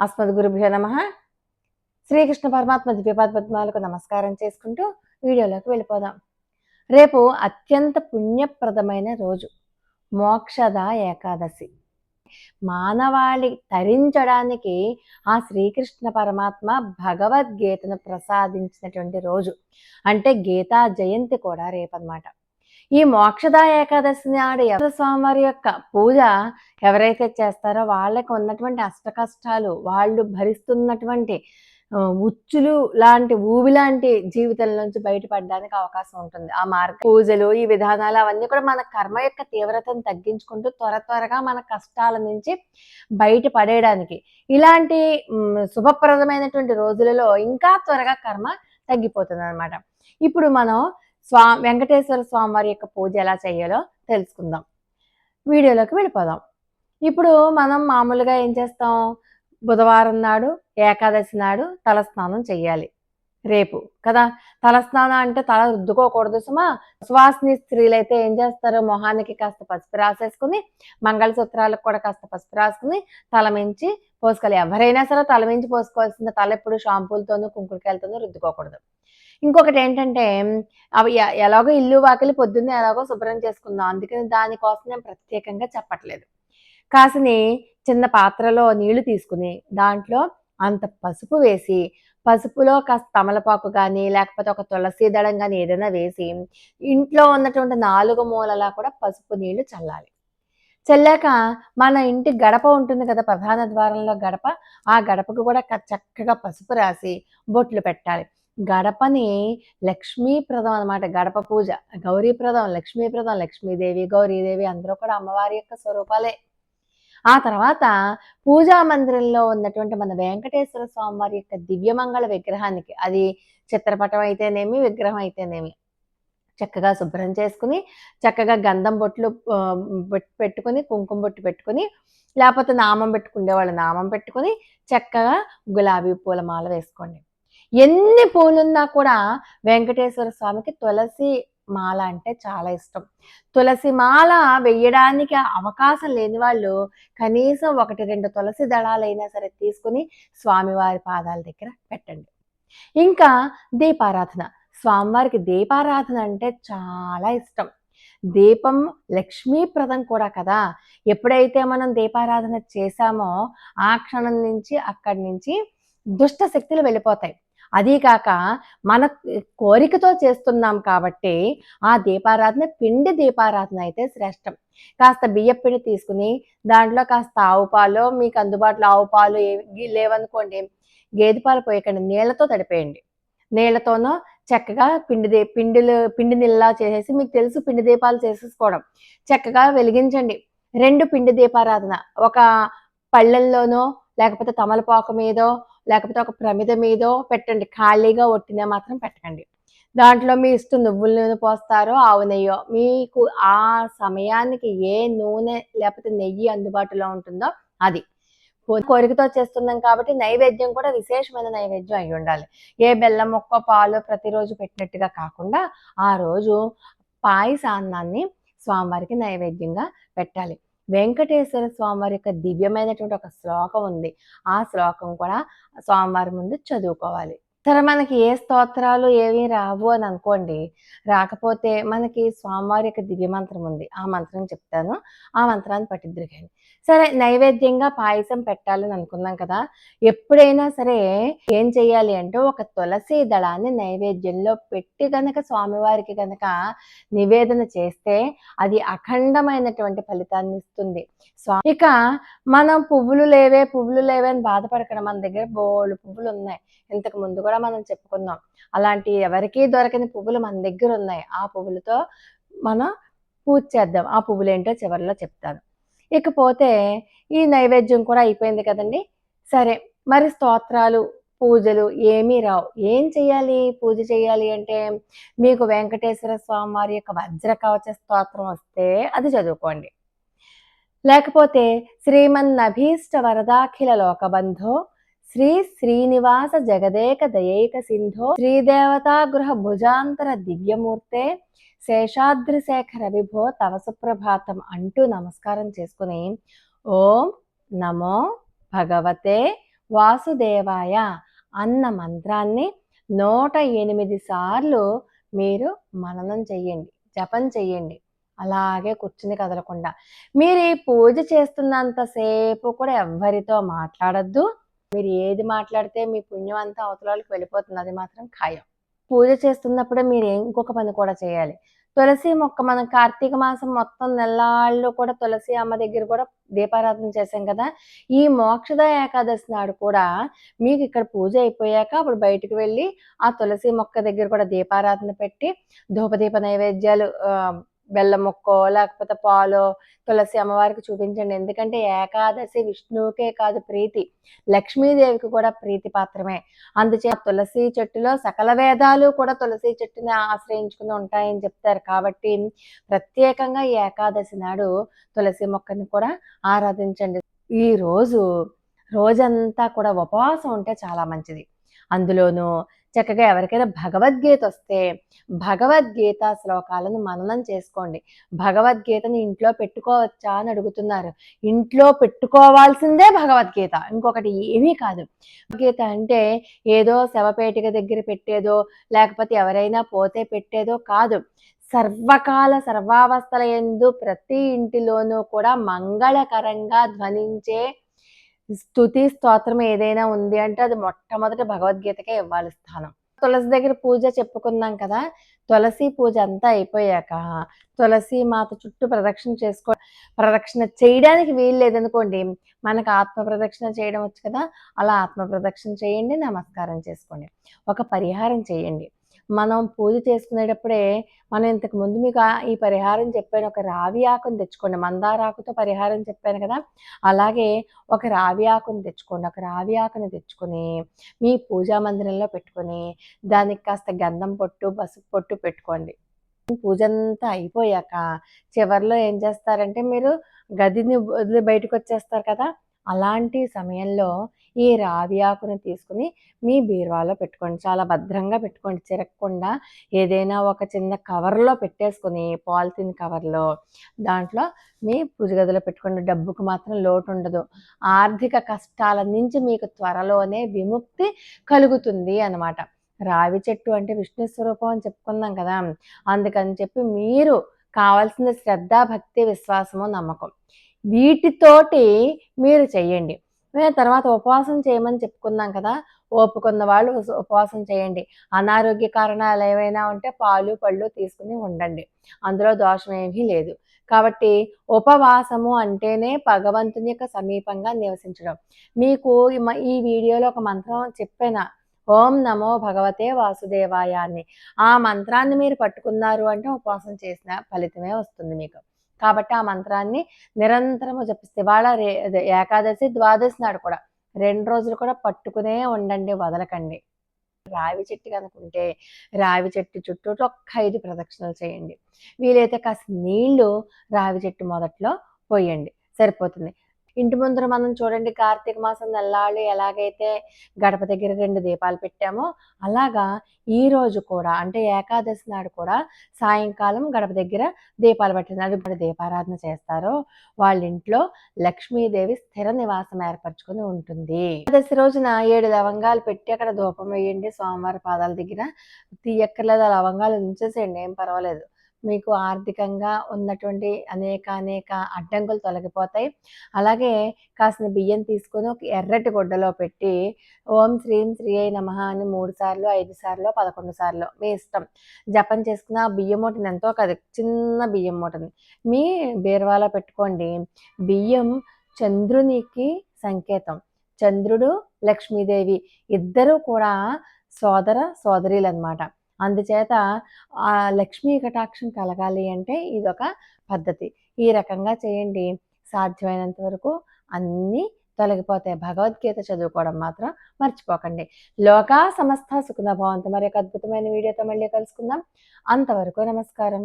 అస్మద్గురుభ్యో నమ. శ్రీకృష్ణ పరమాత్మ దివ్యపాద్మాలకు నమస్కారం చేసుకుంటూ వీడియోలోకి వెళ్ళిపోదాం. రేపు అత్యంత పుణ్యప్రదమైన రోజు మోక్షద ఏకాదశి. మానవాళి తరించడానికి ఆ శ్రీకృష్ణ పరమాత్మ భగవద్గీతను ప్రసాదించినటువంటి రోజు. అంటే గీతా జయంతి కూడా రేపన్నమాట. ఈ మోక్షద ఏకాదశి నాడు ఎవరి స్వామివారి యొక్క పూజ ఎవరైతే చేస్తారో వాళ్ళకి ఉన్నటువంటి అష్ట కష్టాలు వాళ్ళు భరిస్తున్నటువంటి ఉచ్చులు లాంటి ఊబి లాంటి జీవితం నుంచి బయటపడడానికి అవకాశం ఉంటుంది. ఆ మార్గ పూజలు ఈ విధానాలు అవన్నీ కూడా మన కర్మ యొక్క తీవ్రతను తగ్గించుకుంటూ త్వర త్వరగా మన కష్టాల నుంచి బయటపడేయడానికి. ఇలాంటి శుభప్రదమైనటువంటి రోజులలో ఇంకా త్వరగా కర్మ తగ్గిపోతుంది అనమాట ఇప్పుడు మనం స్వా వెంకటేశ్వర స్వామి వారి యొక్క పూజ ఎలా చేయాలో తెలుసుకుందాం. వీడియోలోకి వెళ్ళిపోదాం. ఇప్పుడు మనం మామూలుగా ఏం చేస్తాం? బుధవారం నాడు ఏకాదశి నాడు తలస్నానం చెయ్యాలి రేపు కదా? తలస్నానం అంటే తల రుద్దుకోకూడదు సుమా. సువాసిని స్త్రీలు అయితే ఏం చేస్తారు? మొహానికి కాస్త పసుపు రాసేసుకుని మంగళసూత్రాలకు కూడా కాస్త పసుపు రాసుకుని తలమించి పోసుకోవాలి. ఎవరైనా సరే తలమించి పోసుకోవాల్సింది. తల ఎప్పుడు షాంపూలతోనూ కుంకుడుకాయలతోనూ రుద్దుకోకూడదు. ఇంకొకటి ఏంటంటే అవి ఎలాగో ఇల్లు వాకిలి పొద్దున్నే ఎలాగో శుభ్రం చేసుకుందాం. అందుకని దానికోసం నేను ప్రత్యేకంగా చెప్పట్లేదు. కాసిని చిన్న పాత్రలో నీళ్ళు తీసుకుని దాంట్లో అంత పసుపు వేసి పసుపులో కాస్త తమలపాకు కానీ లేకపోతే ఒక తులసి దళం కానీ ఏదైనా వేసి ఇంట్లో ఉన్నటువంటి నాలుగు మూలలా కూడా పసుపు నీళ్ళు చల్లాలి. చల్లాక మన ఇంటి గడప ఉంటుంది కదా ప్రధాన ద్వారంలో గడప ఆ గడపకు కూడా చక్కగా పసుపు రాసి బొట్లు పెట్టాలి. గడపని లక్ష్మీప్రదం అనమాట గడప పూజ గౌరీప్రదం లక్ష్మీప్రదం లక్ష్మీదేవి గౌరీదేవి అందరూ కూడా అమ్మవారి యొక్క స్వరూపాలే. ఆ తర్వాత పూజా మందిరంలో ఉన్నటువంటి మన వెంకటేశ్వర స్వామి వారి యొక్క దివ్యమంగళ విగ్రహానికి అది చిత్రపటం అయితేనేమి విగ్రహం అయితేనేమి చక్కగా శుభ్రం చేసుకుని చక్కగా గంధం బొట్లు పెట్టుకుని కుంకుమ బొట్టు పెట్టుకుని లేకపోతే నామం పెట్టుకునే వాళ్ళు నామం పెట్టుకుని చక్కగా గులాబీ పూల మాల వేసుకోండి. ఎన్ని పూలున్నా కూడా వెంకటేశ్వర స్వామికి తులసి మాల అంటే చాలా ఇష్టం. తులసి మాల వెయ్యడానికి అవకాశం లేని వాళ్ళు కనీసం ఒకటి రెండు తులసి దళాలైనా సరే తీసుకుని స్వామివారి పాదాల దగ్గర పెట్టండి. ఇంకా దీపారాధన. స్వామివారికి దీపారాధన అంటే చాలా ఇష్టం. దీపం లక్ష్మీప్రదం కూడా కదా. ఎప్పుడైతే మనం దీపారాధన చేశామో ఆ క్షణం నుంచి అక్కడి నుంచి దుష్ట శక్తులు వెళ్ళిపోతాయి. అదీకాక మన కోరికతో చేస్తున్నాం కాబట్టి ఆ దీపారాధన పిండి దీపారాధన అయితే శ్రేష్టం. కాస్త బియ్య పిండి తీసుకుని దాంట్లో కాస్త ఆవు పాలు మీకు అందుబాటులో ఆవు పాలు లేవనుకోండి గేదె పాలు పోయకండి నీళ్ళతో తడిపేయండి. నీళ్ళతోనో చక్కగా పిండి దే పిండిలు పిండి నిల్లా చేసేసి మీకు తెలుసు పిండి దీపాలు చేసేసుకోవడం. చక్కగా వెలిగించండి. రెండు పిండి దీపారాధన ఒక పళ్ళెల్లోనో లేకపోతే తమలపాకు మీదో లేకపోతే ఒక ప్రమిద మీదో పెట్టండి. ఖాళీగా ఒట్టిన మాత్రం పెట్టకండి. దాంట్లో మీ ఇష్టం నువ్వుల నూనె పోస్తారో ఆవు నెయ్యో మీకు ఆ సమయానికి ఏ నూనె లేకపోతే నెయ్యి అందుబాటులో ఉంటుందో అది. కోరికతో చేస్తున్నాం కాబట్టి నైవేద్యం కూడా విశేషమైన నైవేద్యం అయి ఉండాలి. ఏ బెల్లం మొక్క పాలు ప్రతిరోజు పెట్టినట్టుగా కాకుండా ఆ రోజు పాయసాన్నాన్ని స్వామివారికి నైవేద్యంగా పెట్టాలి. వెంకటేశ్వర స్వామివారి యొక్క దివ్యమైనటువంటి ఒక శ్లోకం ఉంది. ఆ శ్లోకం కూడా స్వామివారి ముందు చదువుకోవాలి. సరే మనకి ఏ స్తోత్రాలు ఏమీ రావు అని అనుకోండి. రాకపోతే మనకి స్వామివారి యొక్క దివ్య మంత్రం ఉంది. ఆ మంత్రం చెప్తాను. ఆ మంత్రాన్ని పట్టిద్దిరిగండి సరే నైవేద్యంగా పాయసం పెట్టాలని అనుకున్నాం కదా. ఎప్పుడైనా సరే ఏం చెయ్యాలి అంటే ఒక తులసి దళాన్ని నైవేద్యంలో పెట్టి గనక స్వామివారికి గనక నివేదన చేస్తే అది అఖండమైనటువంటి ఫలితాన్ని ఇస్తుంది. స్వామి ఇక మనం పువ్వులు లేవే పువ్వులు లేవే అని బాధపడకుండా. మన దగ్గర బోళ్ళు పువ్వులు ఉన్నాయి. ఇంతకు ముందు కూడా మనం చెప్పుకుందాం. అలాంటి ఎవరికీ దొరకని పువ్వులు మన దగ్గర ఉన్నాయి. ఆ పువ్వులతో మనం పూజ చేద్దాం. ఆ పువ్వులు ఏంటో చివరిలో చెప్తాను. ఇకపోతే ఈ నైవేద్యం కూడా అయిపోయింది కదండి. సరే మరి స్తోత్రాలు పూజలు ఏమీ రావు. ఏం చేయాలి? పూజ చేయాలి అంటే మీకు వెంకటేశ్వర స్వామి వారి యొక్క వజ్ర కవచ స్తోత్రం వస్తే అది చదువుకోండి. లేకపోతే శ్రీమన్నభీష్ట వరదాఖిల లోకబంధో శ్రీ శ్రీనివాస జగదేక దయైక సింధో శ్రీదేవతాగృహ భుజాంతర దివ్యమూర్తే శేషాద్రిశేఖర విభో తవ సుప్రభాతం అంటూ నమస్కారం చేసుకుని ఓం నమో భగవతే వాసుదేవాయ అన్న మంత్రాన్ని నూట ఎనిమిది సార్లు మీరు మననం చెయ్యండి జపం చెయ్యండి. అలాగే కూర్చుని కదలకుండా. మీరు ఈ పూజ చేస్తున్నంతసేపు కూడా ఎవ్వరితో మాట్లాడద్దు. మీరు ఏది మాట్లాడితే మీ పుణ్యం అంతా అవతలాలకు వెళ్ళిపోతుంది. అది మాత్రం ఖాయం. పూజ చేస్తున్నప్పుడే మీరు ఇంకొక పని కూడా చేయాలి. తులసి మొక్క మనం కార్తీక మాసం మొత్తం నెల్లాళ్ళు కూడా తులసి అమ్మ దగ్గర కూడా దీపారాధన చేశాం కదా. ఈ మోక్షద ఏకాదశి నాడు కూడా మీకు ఇక్కడ పూజ అయిపోయాక అప్పుడు బయటకు వెళ్ళి ఆ తులసి మొక్క దగ్గర కూడా దీపారాధన పెట్టి ధూపదీప నైవేద్యాలు బెల్లం ముక్కో లేకపోతే పాలో తులసి అమ్మవారికి చూపించండి. ఎందుకంటే ఏకాదశి విష్ణువుకే కాదు ప్రీతి. లక్ష్మీదేవికి కూడా ప్రీతి పాత్రమే. అందుచే తులసి చెట్టులో సకల వేదాలు కూడా తులసి చెట్టుని ఆశ్రయించుకుని ఉంటాయని చెప్తారు. కాబట్టి ప్రత్యేకంగా ఈ ఏకాదశి నాడు తులసి మొక్కని కూడా ఆరాధించండి. ఈ రోజు రోజంతా కూడా ఉపవాసం ఉంటే చాలా మంచిది. అందులోనూ చక్కగా ఎవరికైనా భగవద్గీత వస్తే భగవద్గీత శ్లోకాలను మననం చేసుకోండి. భగవద్గీతని ఇంట్లో పెట్టుకోవచ్చా అని అడుగుతున్నారు. ఇంట్లో పెట్టుకోవాల్సిందే భగవద్గీత. ఇంకొకటి ఏమీ కాదు. భగవద్గీత అంటే ఏదో శవపేటిక దగ్గర పెట్టేదో లేకపోతే ఎవరైనా పోతే పెట్టేదో కాదు. సర్వకాల సర్వావస్థల ఎందు ప్రతి ఇంటిలోనూ కూడా మంగళకరంగా ధ్వనించే స్థుతి స్తోత్రం ఏదైనా ఉంది అంటే అది మొట్టమొదటి భగవద్గీతకే ఇవ్వాలి స్థానం. తులసి దగ్గర పూజ చెప్పుకున్నాం కదా తులసి పూజ అంతా అయిపోయాక తులసి మాత చుట్టూ ప్రదక్షిణ చేసుకో ప్రదక్షిణ చేయడానికి వీలు లేదనుకోండి మనకు ఆత్మ ప్రదక్షిణ చేయడం వచ్చు కదా అలా ఆత్మ ప్రదక్షిణ చేయండి నమస్కారం చేసుకోండి. ఒక పరిహారం చేయండి. మనం పూజ చేసుకునేటప్పుడే మనం ఇంతకు ముందు మీకు ఈ పరిహారం చెప్పాను. ఒక రావి ఆకుని తెచ్చుకోండి. మందారాకుతో పరిహారం చెప్పాను కదా. అలాగే ఒక రావి ఆకుని తెచ్చుకోండి. ఒక రావి ఆకుని తెచ్చుకొని మీ పూజా మందిరంలో పెట్టుకొని దానికి కాస్త గంధం పొట్టు పసుపు పొట్టు పెట్టుకోండి. పూజ అంతా అయిపోయాక చివరిలో ఏం చేస్తారంటే మీరు గదిని వదిలి బయటకు వచ్చేస్తారు కదా. అలాంటి సమయంలో ఈ రావి ఆకును తీసుకుని మీ బీరువాలో పెట్టుకోండి. చాలా భద్రంగా పెట్టుకోండి. చిరగకుండా ఏదైనా ఒక చిన్న కవర్లో పెట్టేసుకుని పాలిథిన్ కవర్లో దాంట్లో మీ పూజ గదిలో పెట్టుకోండి డబ్బుకు మాత్రం లోటు ఉండదు ఆర్థిక కష్టాల నుంచి మీకు త్వరలోనే విముక్తి కలుగుతుంది అనమాట రావి చెట్టు అంటే విష్ణు స్వరూపం అని చెప్పుకుందాం కదా! అందుకని చెప్పి మీరు కావాల్సిన శ్రద్ధ భక్తి విశ్వాసము నమ్మకం. వీటితోటి మీరు చేయండి తర్వాత ఉపవాసం చేయమని చెప్పుకున్నాం కదా. ఓపుకున్న వాళ్ళు ఉపవాసం చేయండి. అనారోగ్య కారణాలు ఏవైనా ఉంటే పాలు పళ్ళు తీసుకుని ఉండండి. అందులో దోషం ఏమీ లేదు. కాబట్టి ఉపవాసము అంటేనే భగవంతుని యొక్క సమీపంగా నివసించడం. మీకు ఈ వీడియోలో ఒక మంత్రం చెప్పిన. ఓం నమో భగవతే వాసుదేవాయ అని. ఆ మంత్రాన్ని మీరు పట్టుకున్నారు అంటే ఉపవాసం చేసిన ఫలితమే వస్తుంది మీకు. కాబట్టి ఆ మంత్రాన్ని నిరంతరము జపిస్తే వాళ్ళ ఏకాదశి ద్వాదశి నాడు కూడా రెండు రోజులు కూడా పట్టుకునే ఉండండి వదలకండి. రావి చెట్టు కనుకుంటే రావి చెట్టు చుట్టూ ఒక్క ఐదు ప్రదక్షిణలు చేయండి. వీలైతే కాస్త నీళ్ళు రావి చెట్టు మొదట్లో పోయండి. సరిపోతుంది. ఇంటి ముందర మనం చూడండి కార్తీక మాసం నెల్లాళ్ళు ఎలాగైతే గడప దగ్గర రెండు దీపాలు పెట్టామో అలాగా ఈ రోజు కూడా అంటే ఏకాదశి నాడు కూడా సాయంకాలం గడప దగ్గర దీపాలు పెట్టినారు ఇప్పుడు దీపారాధన చేస్తారో వాళ్ళ ఇంట్లో లక్ష్మీదేవి స్థిర నివాసం ఏర్పరచుకొని ఉంటుంది. ఏకాదశి రోజున ఏడు లవంగాలు పెట్టి అక్కడ ధూపం వేయండి స్వామివారి పాదాల దగ్గర తీయక్కర్లేదు ఆ లవంగాలు ఉంచేసేయండి ఏం పర్వాలేదు. మీకు ఆర్థికంగా ఉన్నటువంటి అనేక అనేక అడ్డంకులు తొలగిపోతాయి. అలాగే కాసిన బియ్యం తీసుకొని ఒక ఎర్రటి గుడ్డలో పెట్టి ఓం శ్రీం శ్రీ అయి నమ అని మూడు సార్లు ఐదు సార్లు పదకొండు సార్లు మీ ఇష్టం. జపం చేసుకున్న బియ్యం మూటని ఎంతో కదా చిన్న బియ్యం మూటని. మీ బీరువాలో పెట్టుకోండి. బియ్యం చంద్రునికి సంకేతం. చంద్రుడు లక్ష్మీదేవి ఇద్దరూ కూడా సోదర సోదరీలు అనమాట అందుచేత ఆ లక్ష్మీ కటాక్షం కలగాలి అంటే ఇదొక పద్ధతి. ఈ రకంగా చేయండి. సాధ్యమైనంత వరకు అన్నీ తొలగిపోతాయి. భగవద్గీత చదువుకోవడం మాత్రం మర్చిపోకండి. లోకా సమస్త సుఖన భవంతు. మరి ఒక అద్భుతమైన వీడియోతో మళ్ళీ కలుసుకుందాం. అంతవరకు నమస్కారం.